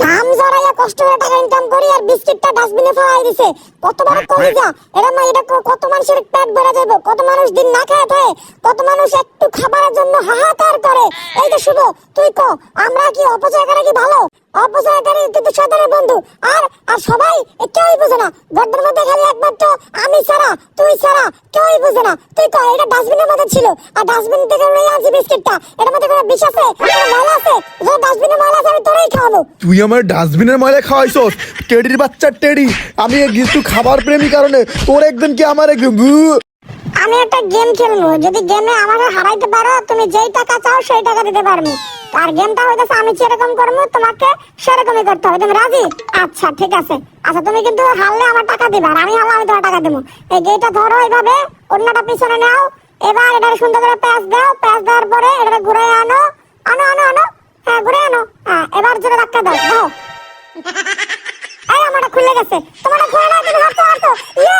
ঘাম জড়াইয়া কষ্ট করে টাকা ইনকাম করি আর বিস্কিটটা ডাস্টবিনে ফেলাই দিছে। কত বড় কলিজা। এটা মা এটা কত মানুষের পেট ভরা যাবে কত মানুষ দিন না খেয়ে থাকে? কত মানুষ একটু খাবারের জন্য হাহাকার করে? এই যে শুভ তুই ক আমরা কি অপচয় করা কি ভালো? অপচয়কারী কিন্তু শয়তানের বন্ধু। আর আর সবাই কেউই বুঝে না। গর্তের মধ্যে খালি একমাত্র আমি তুই ছাড়া কেউই বুঝে না। তুই কয় এটা ডাস্টবিনের মধ্যে ছিল। আর ডাস্টবিন থেকে নিয়ে আনছি বিস্কিটটা। এটা মধ্যে কোনো বিষ আছে? ময়লা আছে? যে ডাস্টবিনের ময়লা আছে, আমি তোরাই খাওয়াবো। তুই আমার ডাস্টবিনের ময়লা খাওয়াইছস? টেডির বাচ্চা টেডি। আমি একটু খাবার প্রেমী কারণে তোর একদিন কি আমার একদিন আমি একটা গেম খেলব যদি গেমে আমাকে হারাইতে পারো, তুমি যেই টাকা চাও সেই টাকা দিতে পারব আর গেমটা হইতেছে, আমি যেরকম করব তোমাকে সেরকমই করতে হবে। তুমি রাজি? আচ্ছা ঠিক আছে। আচ্ছা তুমি কিন্তু হারলে আমার টাকা দিবা, আর আমি হারলে আমি তোমার টাকা দেবো এই গেইটা ধরো এইভাবে, অন্যটা পিছনে নাও। এবার এটা সুন্দর করে প্যাঁচ দাও, প্যাঁচ দেওয়ার পরে এটা ঘুরে আনো। আনো আনো আনো। হ্যাঁ ঘুরে আনো। হ্যাঁ এবার জোরে ধাক্কা দাও দাও খুলে গেছে। তোমারটা খুলে না, তুমি হাঁটো হাঁটো ইয়ে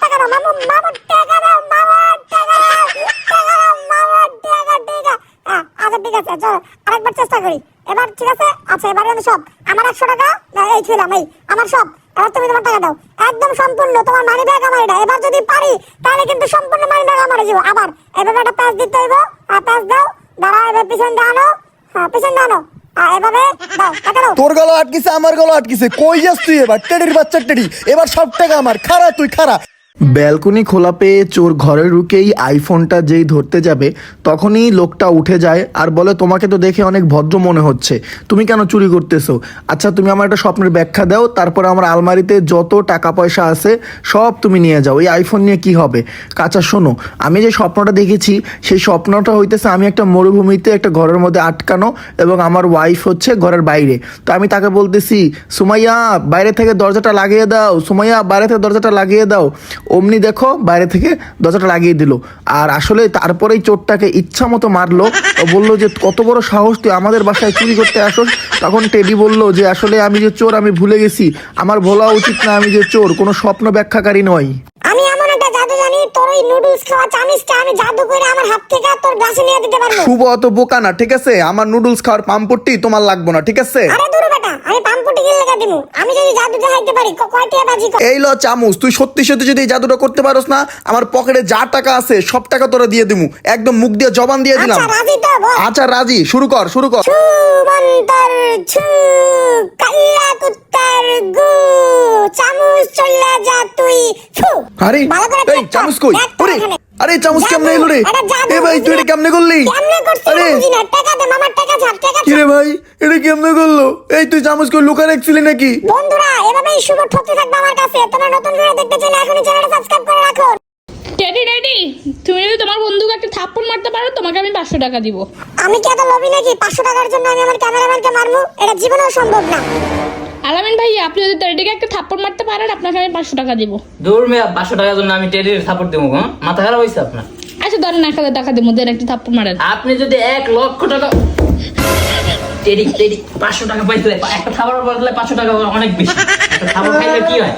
টাকা দাও? মামু মামু টাকা দাও মামু টাকা দাও টাকা দাও মামু টাকা টাকা আচ্ছা ঠিক আছে, চলো, আরেকবার চেষ্টা করি। এবার ঠিক আছে? আচ্ছা এবারে আমি সব। আমার একশো টাকা এই ছিলাম এই, আমার সব। এবার তুমি তোমার টাকা দাও। একদম সম্পূর্ণ তোমার মানি ব্যাগ আমার এটা এবার যদি পারি, তাহলে কিন্তু সম্পূর্ণ মানি ব্যাগ আমার যাব আবার, এভাবে একটা প্যাঁচ দিতে হইব। আর প্যাঁচ দাও। দাঁড়া এবার পিছন দিয়ে আনো। হ্যাঁ পিছন দিয়ে তোর গলা আটকিছে, আমার গলা আটকিছে। কই যাস তুই এবার? টেডির বাচ্চা টেডি। এবার সব টাকা আমার। খারা তুই খারা ব্যালকনি খোলা পেয়ে চোর ঘরে ঢুকেই আইফোনটা যেই ধরতে যাবে, তখনই লোকটা উঠে যায় আর বলে, তোমাকে তো দেখে অনেক ভদ্র মনে হচ্ছে। তুমি কেন চুরি করতেছো? আচ্ছা তুমি আমার একটা স্বপ্নের ব্যাখ্যা দাও, তারপর আমার আলমারিতে যত টাকা পয়সা আছে, সব তুমি নিয়ে যাও। এই আইফোন নিয়ে কি হবে? কাঁচা, শোনো, আমি যে স্বপ্নটা দেখেছি, সেই স্বপ্নটা হইতেছে আমি একটা মরুভূমিতে একটা ঘরের মধ্যে আটকানো এবং আমার ওয়াইফ হচ্ছে ঘরের বাইরে। তো আমি তাকে বলতেছি, সুমাইয়া, বাইরে থেকে দরজাটা লাগিয়ে দাও, সুমাইয়া, বাইরে থেকে দরজাটা লাগিয়ে দাও। অমনি দেখো বাইরে থেকে দরজাটা লাগিয়ে দিল। আর আসলে তারপরেই চোরটাকে ইচ্ছা মতো মারলো ও বলল যে কত বড় সাহস তুই আমাদের বাসায় চুরি করতে আসোস? তখন টেডি বলল যে আসলে আমি যে চোর আমি ভুলে গেছি। আমার বলা উচিত না আমি যে চোর কোনো স্বপ্ন ব্যাখ্যাকারী নয়। আমি এমন একটা জাদু জানি তোর ওই নুডলস খাওয়া চামিচটা আমি জাদু করে আমার হাত থেকে তোর গ্লাসে নিয়ে দিতে পারব। শুভ অত বোকা না ঠিক আছে? আমার নুডলস খাওয়ার পাম্পটি তোমার লাগবো না ঠিক আছে? আরে দূর বেটা আমি পাম্পুটি গিয়ে লাগা দিমু আমি যদি জাদু দেখাইতে পারি ক- কয়টা বাজি এই ল চামচ তুই সত্যি সত্যি যদি এই জাদুটা করতে পারোস না আমার পকেটে যা টাকা আছে সব টাকা তোরা দিয়ে দিমু। একদম মুখ দিয়ে জবান দিয়ে দিলাম। আচ্ছা রাজি তো বল। আচ্ছা রাজি শুরু কর শুরু কর। ছু ছু কাল্লা কুত্তার গু চামচ চল্লা যা তুই ছু আরে ভালো করে এই দেখ চামচ কই? দেখ তো ওরে এখানে। আরে চামচ জাদু, কেমনে এলো রে? এটা জাদু, এ ভাই তুই এটা কেমনে করলি? কেমনে করছিস? আরে। বুঝি না টাকা দে মামার টাকা ছাড় টাকা কি ছাড় রে ভাই? এটা কেমনে করল? এই তুই চামচ কই লুকা রাখছিলি নাকি? বন্ধুরা এভাবেই শুভ ঠকতে থাকবে আমার কাছে। তোমরা নতুন করে দেখতে চাইলে এখনই চ্যানেলটা সাবস্ক্রাইব করে রাখো। টেডি রেডি তুমি যদি তোমার বন্ধুকে একটা থাপ্পড় মারতে পারো তোমাকে আমি পাঁচশো টাকা দিব। আমি কি এত লোভী নাকি? পাঁচশো টাকার জন্য আমি আমার ক্যামেরাম্যানকে মারবো? এটা জীবনেও সম্ভব না। আলামিন ভাই আপনি যদি টেডিকে একটা থাপ্পড় মারতে পারেন আপনাকে আমি পাঁচশো টাকা দিব। দূর মেয়া পাঁচশো টাকার জন্য আমি টেডির সাপোর্ট দেবো মাথা খারাপ হয়েছে আপনার। আচ্ছা ধরেন এক হাজার টাকা দিব দেন একটা থাপ্পড় মারেন। আপনি যদি এক লক্ষ টাকা টেডি টেডি পাঁচশো টাকা পাইতে একটা খাবার বদলে পাঁচশো টাকা অনেক বেশি। খাবার খাইলে কি হয়?